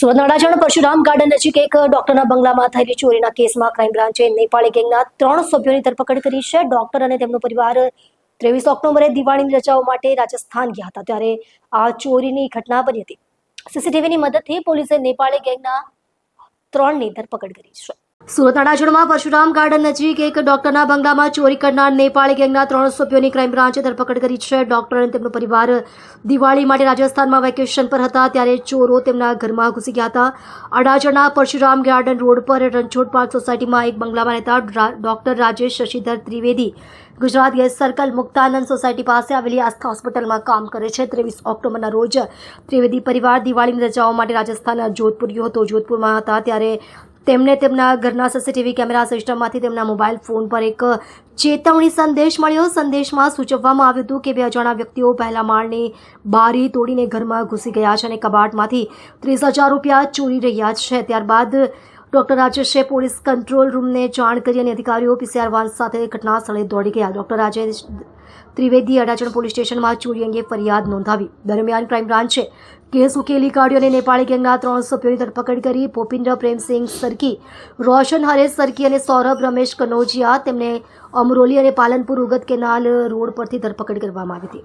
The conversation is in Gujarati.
સુરત અડાજણ પરશુરામ ગાર્ડન નજીક એક ડોક્ટરના બંગલામાં થયેલી ચોરીના કેસમાં ક્રાઇમ બ્રાન્ચે નેપાળી ગેંગના ત્રણ સભ્યોની ધરપકડ કરી છે. ડોક્ટર અને તેમનો પરિવાર ત્રેવીસ ઓક્ટોબરે દિવાળીની રજાઓ માટે રાજસ્થાન ગયા હતા, ત્યારે આ ચોરીની ઘટના બની હતી. સીસીટીવીની મદદથી પોલીસે નેપાળી ગેંગના ત્રણની ધરપકડ કરી છે. સુરત અડાજણમાં પરશુરામ ગાર્ડન નજીક એક ડોક્ટરના બંગલામાં ચોરી કરનાર નેપાળી ગેંગના ત્રણ સભ્યોની ક્રાઇમ બ્રાન્ચે ધરપકડ કરી છે. ડોક્ટર અને તેમનો પરિવાર દિવાળી માટે રાજસ્થાનમાં વેકેશન પર હતા ત્યારે ચોરો તેમના ઘરમાં ઘૂસી ગયા હતા. અડાજણના પરશુરામ ગાર્ડન રોડ પર રણછોડ પાર્ક સોસાયટીમાં એક બંગલામાં રહેતા doctor Rajesh Shashidhar Trivedi Gujarat gas circle Muktanand society પાસે આવેલી આસ્થા હોસ્પિટલમાં કામ કરે છે. ત્રેવીસ ઓક્ટોબરના રોજ ત્રિવેદી પરિવાર દિવાળીની રજાઓ માટે રાજસ્થાનના જોધપુર ગયો હતો. જોધપુરમાં હતા ત્યારે તેમને તેમના ઘરના સીસીટીવી કેમેરા સિસ્ટમમાંથી તેમના મોબાઈલ ફોન પર એક ચેતવણી સંદેશ મળ્યો. સંદેશમાં સૂચવવામાં આવ્યું હતું કે બે અજાણા વ્યક્તિઓ પહેલા માળની બારી તોડીને ઘરમાં ઘૂસી ગયા છે અને કબાટમાંથી ત્રીસ હજાર રૂપિયા ચોરી રહ્યા છે. ત્યારબાદ ડોક્ટર રાજેશે પોલીસ કંટ્રોલ રૂમને જાણ કરી અને અધિકારીઓ પીસીઆર વાન સાથે ઘટના સ્થળે દોડી ગયા. ડોક્ટર રાજેશ ત્રિવેદી અડાજણ પોલીસ સ્ટેશનમાં ચોરી અંગે ફરિયાદ નોંધાવી. દરમિયાન ક્રાઇમ બ્રાન્ચે કેસ ઉકેલી કાઢ્યો અને નેપાળી ગેંગના ત્રણ સભ્યોની ધરપકડ કરી ભૂપિન્દ્ર પ્રેમસિંહ સરકી રોશન હરેશ સરકી અને સૌરભ રમેશ કનોજિયા તેમને અમરોલી અને પાલનપુર ઉગત કેનાલ રોડ પરથી ધરપકડ કરવામાં આવી હતી